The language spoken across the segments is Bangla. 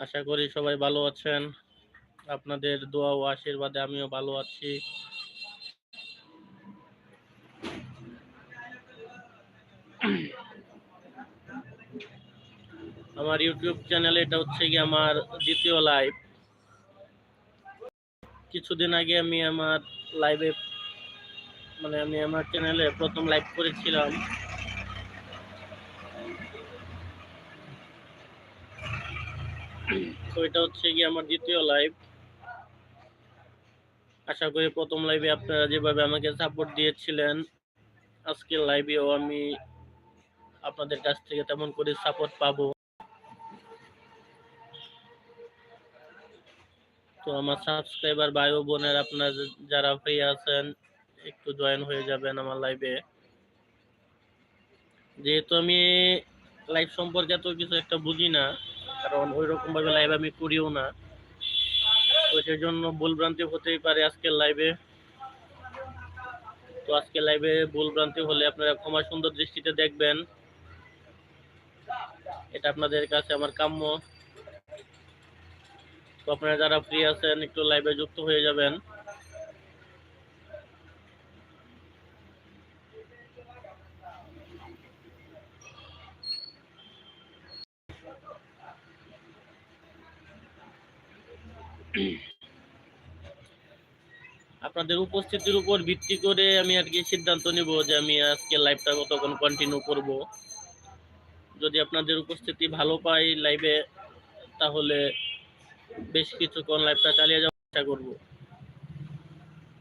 আশা করি সবাই ভালো আছেন। আপনাদের দোয়া ও আশীর্বাদে আমিও ভালো আছি। আমার ইউটিউব চ্যানেলে এটা হচ্ছে কি আমার দ্বিতীয় লাইভ। কিছুদিন আগে আমি আমার লাইভে মানে আমি আমার চ্যানেলে প্রথম লাইভ করেছিলাম। তো এটা হচ্ছে কি আমার দ্বিতীয় লাইভ আশা করি প্রথম লাইভে আপনারা যেভাবে আমাকে সাপোর্ট দিয়েছিলেন, আজকের লাইভেও আমি আপনাদের কাছ থেকে তেমন করে সাপোর্ট পাবো। তো আমার সাবস্ক্রাইবার ভাই ও বোনের আপনার যারা ফ্রি আছেন, একটু জয়েন হয়ে যাবেন আমার লাইভে যেহেতু আমি লাইভ সম্পর্কে এত কিছু একটা বুঝি না কারণ ওই রকম ভাবে লাইভ আমি করিও না। তো সেই জন্য ভুল ভ্রান্তি হতেই পারে আজকের লাইভে তো আজকে লাইভে ভুলভ্রান্তি হলে আপনারা ক্ষমা সুন্দর দৃষ্টিতে দেখবেন। এটা আপনাদের কাছে আমার কাম্য। তো আপনারা যারা ফ্রি আছেন, একটু লাইভে যুক্ত হয়ে যাবেন। আপনাদের উপস্থিতির উপর ভিত্তি করে আমি আর কি সিদ্ধান্ত নিব যে আমি আজকে লাইভটা কতক্ষণ কন্টিনিউ করব। যদি আপনাদের উপস্থিতি ভালো পাই লাইভে তাহলে বেশ কিছুক্ষণ লাইভটা চালিয়ে যাওয়ার চেষ্টা করব।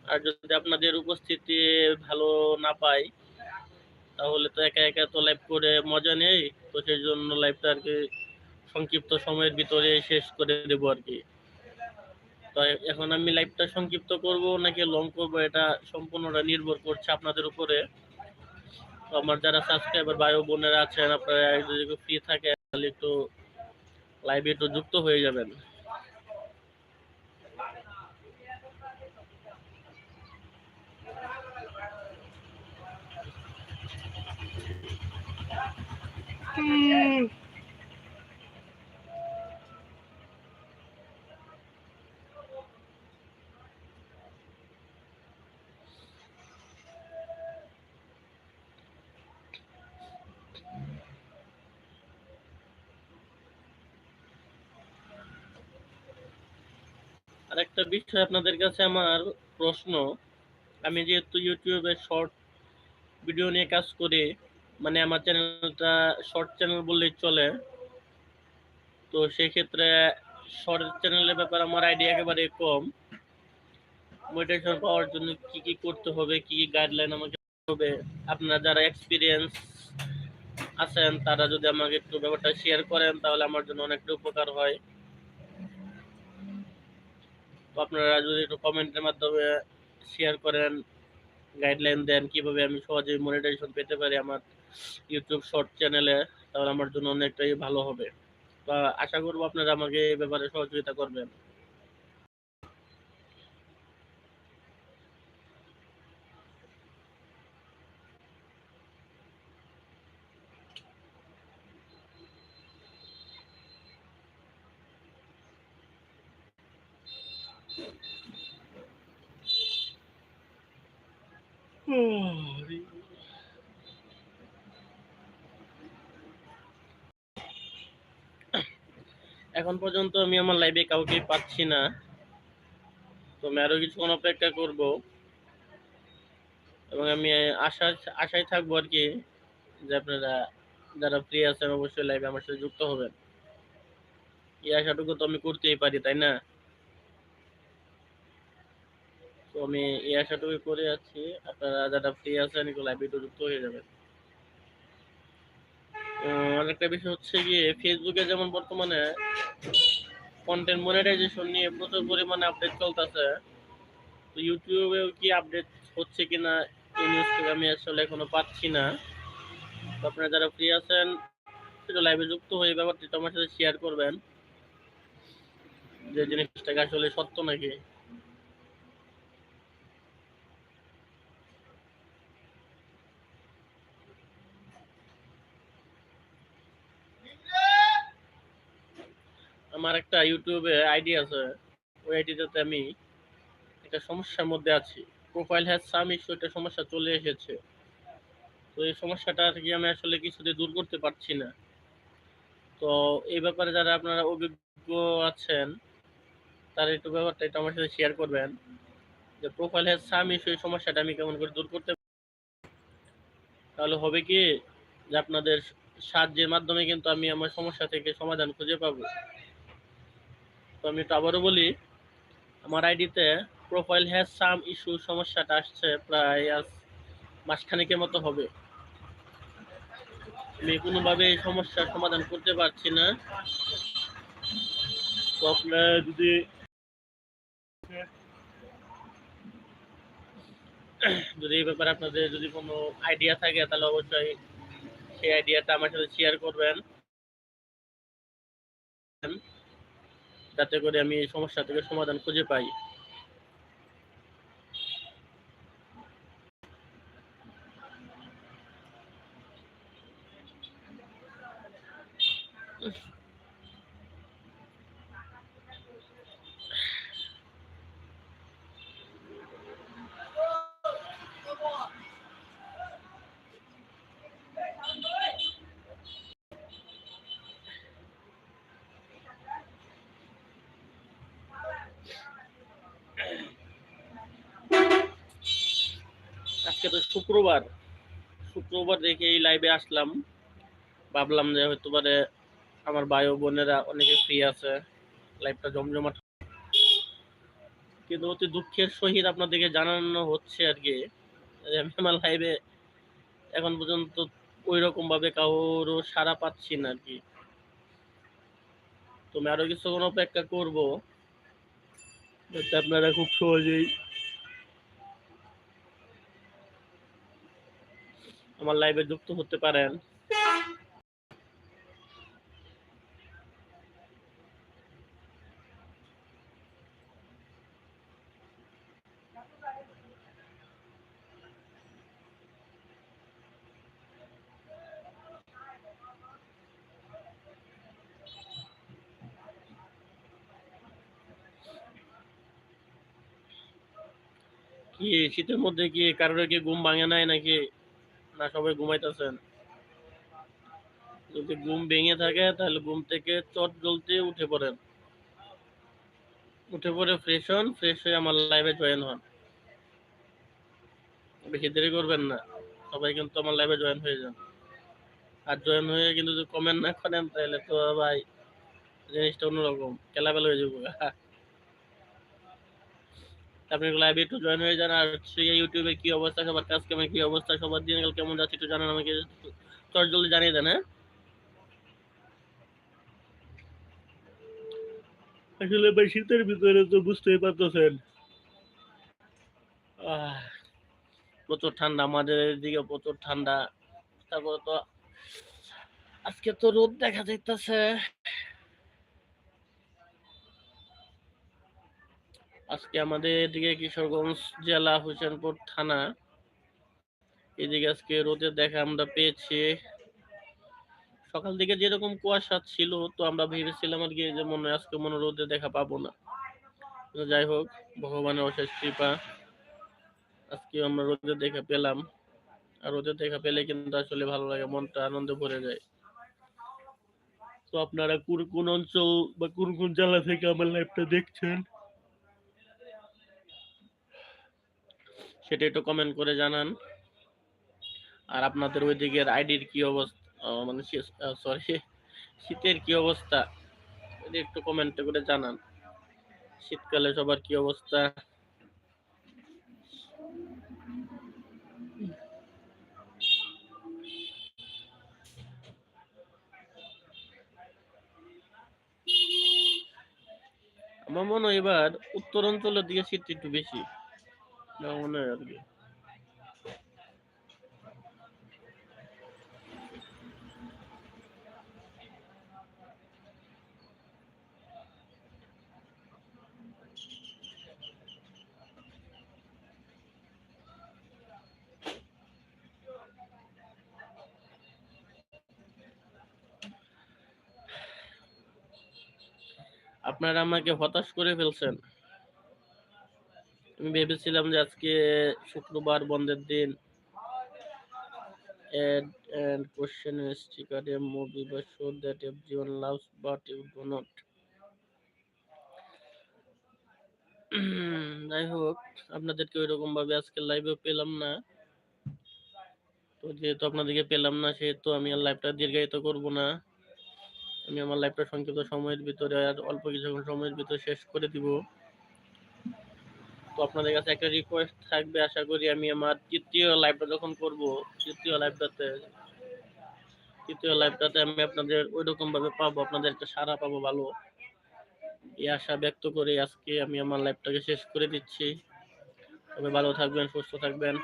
আর যদি আপনাদের উপস্থিতি ভালো না পাই, তাহলে তো একা একা তো লাইভ করে মজা নেই। তো সেই জন্য লাইভটা আর কি সংক্ষিপ্ত সময়ের ভিতরে শেষ করে দেবো আর কি। তো এখন আমি লাইভটা সংক্ষিপ্ত করব, নাকি লং করব, এটা সম্পূর্ণটা নির্ভর করছে আপনাদের উপরে। তো আমার যারা সাবস্ক্রাইবার ভাই বোনেরা আছেন, আপনারা যদি ফ্রি থাকে তাহলে একটু লাইভে একটু যুক্ত হয়ে যাবেন। আর একটা বিষয় আপনাদের কাছে আমার প্রশ্ন। আমি যেহেতু ইউটিউবে শর্ট ভিডিও নিয়ে কাজ করি মানে আমার চ্যানেলটা শর্ট চ্যানেল বললেই চলে। তো সেক্ষেত্রে শর্ট চ্যানেলের ব্যাপারে আমার আইডিয়া একেবারে কম। মোটিভেশন পাওয়ার জন্য কি কি করতে হবে, কি কি গাইডলাইন আমাকে হবে, আপনারা যারা এক্সপিরিয়েন্স আছেন, তারা যদি আমাকে একটু ব্যাপারটা শেয়ার করেন, তাহলে আমার জন্য অনেকটা উপকার হয়। তো আপনারা যদি একটু কমেন্টের মাধ্যমে শেয়ার করেন গাইডলাইন দেন কীভাবে আমি সহজেই মনিটাইজেশন পেতে পারি আমার ইউটিউব শর্ট চ্যানেলে তাহলে আমার জন্য অনেকটাই ভালো হবে। বা আশা করব আপনারা আমাকে এই ব্যাপারে সহযোগিতা করবেন। এখন পর্যন্ত আমি আমার লাইভে কাউকে পাচ্ছি না। তো আমি আরও কিছুক্ষণ অপেক্ষা করব। এবং আমি আশা, আশায় থাকব আর কি যে আপনারা যারা ফ্রি আছেন অবশ্যই লাইভে আমার সাথে যুক্ত হবেন। এই আশাটুকু তো আমি করতেই পারি, তাই না? তো আমি এই আশাটুকু করে আছি। আপনারা যারা ফ্রি আছেন লাইভে একটু যুক্ত হয়ে যাবেন। আরেকটা বিষয় হচ্ছে গিয়ে ফেসবুকে যেমন বর্তমানে কন্টেন্ট মনিটাইজেশন নিয়ে প্রচুর পরিমাণে আপডেট চলতেছে, তো ইউটিউবেও কি আপডেট হচ্ছে কিনা, এই নিউজ থেকে আমি আসলে এখনও পাচ্ছি না। তো আপনারা যারা ফ্রি আছেন, একটু লাইভে যুক্ত হয়ে ব্যাপারটি আমার সাথে শেয়ার করবেন। যে জিনিসটাকে আসলে সত্য নাকি? আমার একটা ইউটিউবে আইডি আছে। ওই আইডিটাতে আমি একটা সমস্যার মধ্যে আছি। প্রোফাইল হ্যাজ সাম ইস্যু একটা সমস্যা চলে এসেছে। তো এই সমস্যাটা থেকে আমি আসলে কিছুতে দূর করতে পারছি না। তো এই ব্যাপারে যারা আপনারা অভিজ্ঞ আছেন, তারা একটু ব্যাপারটা একটু আমার সাথে শেয়ার করবেন। যে প্রোফাইল হ্যাজ সাম ইস্যু এই সমস্যাটা আমি কেমন করে দূর করতে তাহলে হবে কি যে আপনাদের সাহায্যের মাধ্যমে কিন্তু আমি আমার সমস্যা থেকে সমাধান খুঁজে পাবো। তো আমি একটু আবারও বলি, আমার আইডিতে প্রোফাইল হ্যাজ সাম ইস্যু সমস্যাটা আসছে প্রায় আজ মাসখানেকের মতো হবে। আমি কোনোভাবে এই সমস্যার সমাধান করতে পারছি না। তো আপনারা যদি যদি এই ব্যাপারে আপনাদের যদি কোনো আইডিয়া থাকে, তাহলে অবশ্যই সেই আইডিয়াটা আমার সাথে শেয়ার করবেন। যাতে করে আমি এই সমস্যা থেকে সমাধান খুঁজে পাই। আজকে তো শুক্রবার। শুক্রবার দেখে এই লাইভে আসলাম। ভাবলাম যে হয়তো পারে আমার ভাই বোনেরা অনেকে ফ্রি আছে লাইভটা জমজমাট কিন্তু অতি দুঃখের সহিত আপনাদেরকে জানানো হচ্ছে আর কি আমি আমার লাইভে এখন পর্যন্ত ওই রকম ভাবে কারোরও সাড়া পাচ্ছি না আর কি। তুমি আরও কিছুক্ষণ অপেক্ষা করব আপনারা খুব সহজেই আমার লাইভে যুক্ত হতে পারেন। কি, শীতের মধ্যে কি কারোর কি ঘুম ভাঙে নাই নাকি? না, সবাই ঘুমাইতেছেন। যদি ঘুম ভেঙে থাকে, তাহলে ঘুম থেকে চট জ্বলতে উঠে পড়েন। উঠে পড়ে ফ্রেশ হন ফ্রেশ হয়ে আমার লাইভে জয়েন হন। বেশি দেরি করবেন না, সবাই কিন্তু আমার লাইভে জয়েন হয়ে যান। আর জয়েন হয়ে কিন্তু যদি কমেন্ট না করেন, তাহলে তো ভাই, জিনিসটা অন্যরকম খেলাবেলা হয়ে যাব। আপনি লাইভে একটু জয়েন হয়ে যান আর হচ্ছে ইউটিউবে কি অবস্থা সবার কাজ কেমন কি অবস্থা সবার দিনকাল কেমন যাচ্ছে একটু জানান আমাকে চট জলদি জানিয়ে দেন হ্যাঁ? আসলে ভাই শীতের ভিতরে তো বুঝতেই পারতেছেন। আহ, প্রচুর ঠান্ডা আমাদের এদিকে প্রচুর ঠান্ডা। তারপর তো আজকে তো রোদ দেখা যাইতেছে। আজকে আমাদের এদিকে কিশোরগঞ্জ জেলা হোসেনপুর থানা। এদিকে আজকে রোদের দেখা আমরা পেয়েছি। সকাল দিকে যেরকম কুয়াশা ছিল, তো আমরা ভেবেছিলাম আর কি যে মনে আজকে মনে রোদে দেখা পাবো না। যাই হোক, ভগবানের অশেষ কৃপা, আজকে আমরা রোদে দেখা পেলাম। আর রোদে দেখা পেলে কিন্তু আসলে ভালো লাগে, মনটা আনন্দে ভরে যায়। তো আপনারা কোন কোন অঞ্চল বা কোন কোন জেলা থেকে আমার লাইভটা দেখছেন সেটা একটু কমেন্ট করে জানান। আর আপনাদের ওই দিকের আইডির কি অবস্থা? মানে সরি শীতের কি অবস্থা? একটু কমেন্ট করে জানান। শীতকালে সবার কি অবস্থা? আমার মনে হয় এবার উত্তর অঞ্চলের দিকে শীত একটু বেশি। No one there. That'd be good. আপনারা আমাকে হতাশ করে ফেলছেন আমি ভেবেছিলাম যে আজকে শুক্রবার বন্ধের দিন। And question a sticker a movie বা show that everyone loves but you do not. যাই হোক, আপনাদেরকে ওইরকম ভাবে আজকে লাইভে পেলাম না। তো যেহেতু আপনাদেরকে পেলাম না, সেহেতু আমি আর লাইভটা দীর্ঘায়িত করব না। আমি আমার লাইভটা সংক্ষিপ্ত সময়ের ভিতরে আর অল্প কিছুক্ষণ সময়ের ভিতরে শেষ করে দিব। তো আপনাদের কাছে একটা রিকোয়েস্ট থাকবে, আশা করি আমি আমার তৃতীয় লাইভটা যখন করব, তৃতীয় লাইভটাতে তৃতীয় লাইভটাতে আমি আপনাদের ওইরকম ভাবে পাবো আপনাদের একটা সারা পাবো ভালো। এই আশা ব্যক্ত করে আজকে আমি আমার লাইভটাকে শেষ করে দিচ্ছি। তবে ভালো থাকবেন, সুস্থ থাকবেন।